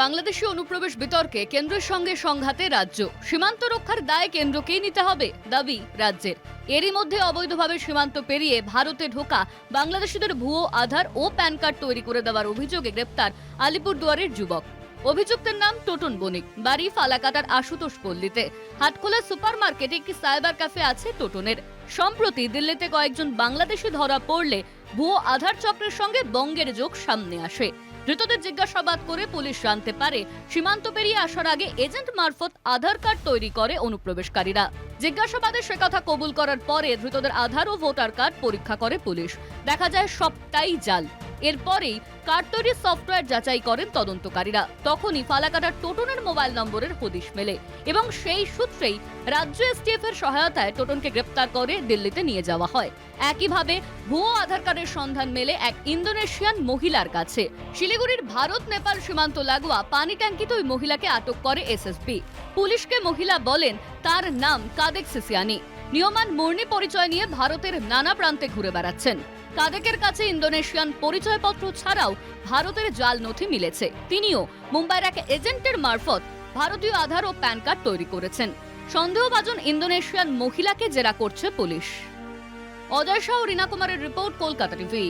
বাংলাদেশি অনুপ্রবেশ বিতর্কে কেন্দ্রের সঙ্গে সংঘাতে রাজ্য। সীমান্ত রক্ষার দায় কেন্দ্রকেই নিতে হবে দাবি রাজ্যের। এরই মধ্যে অবৈধভাবে সীমান্ত পেরিয়ে ভারতে ঢোকা বাংলাদেশিদের ভুয়ো আধার ও প্যান কার্ড তৈরি করে দেওয়ার অভিযোগে গ্রেপ্তার আলিপুরদুয়ারের যুবক। অভিযুক্তের নাম টোটন বণিক। বাড়ি ফালাকাটার আশুতোষ পল্লীতে। হাটখোলা সুপার মার্কেটে একটি সাইবার ক্যাফে আছে টোটনের। সম্প্রতি দিল্লিতে কয়েকজন বাংলাদেশি ধরা পড়লে ভুয়ো আধার চক্রের সঙ্গে বঙ্গের যোগ সামনে আসে। ধৃতদের জিজ্ঞাসাবাদ করে পুলিশ জানতে পারে, সীমান্ত পেরিয়ে আসার আগে এজেন্ট মারফত আধার কার্ড তৈরি করে অনুপ্রবেশকারীরা। জিজ্ঞাসাবাদে সে কথা কবুল করার পরে ধৃতদের আধার ও ভোটার কার্ড পরীক্ষা করে পুলিশ। দেখা যায় সবটাই জাল। এরপরেই কার্ড তৈরির সফটওয়্যার যাচাই করেন তদন্তকারীরা। তখনই ফালাকাটার টোটনের মোবাইল নম্বরের হদিশ মেলে এবং সেই সূত্রেই রাজ্য এসটিএফ এর সহায়তায় টোটনকে গ্রেপ্তার করে দিল্লিতে নিয়ে যাওয়া হয়। একইভাবে ভুয়ো আধার কার্ডের সন্ধান মেলে এক ইন্দোনেশিয়ান মহিলার কাছে। শিলিগুড়ির ভারত, নেপাল সীমান্ত লাগোয়া পানি ট্যাঙ্কিতে ওই মহিলাকে আটক করে এসএসবি। পুলিশকে মহিলা বলেন, তার নাম কাদেক সিসিয়ানি। নিয়মান মুর্নি পরিচয় নিয়ে ভারতের নানা প্রান্তে ঘুরে বেড়াচ্ছেন। কাদেকের কাছে ইন্দোনেশিয়ান পরিচয়পত্র ছাড়াও ভারতের জাল নথি মিলেছে। তিনিও মুম্বাইয়ের এক এজেন্টের মারফত ভারতীয় আধার ও প্যান কার্ড তৈরি করেছেন। সন্দেহভাজন ইন্দোনেশিয়ান মহিলাকে জেরা করছে পুলিশ। অজয় শাহ রীনা কুমারের রিপোর্ট, কলকাতা টিভি।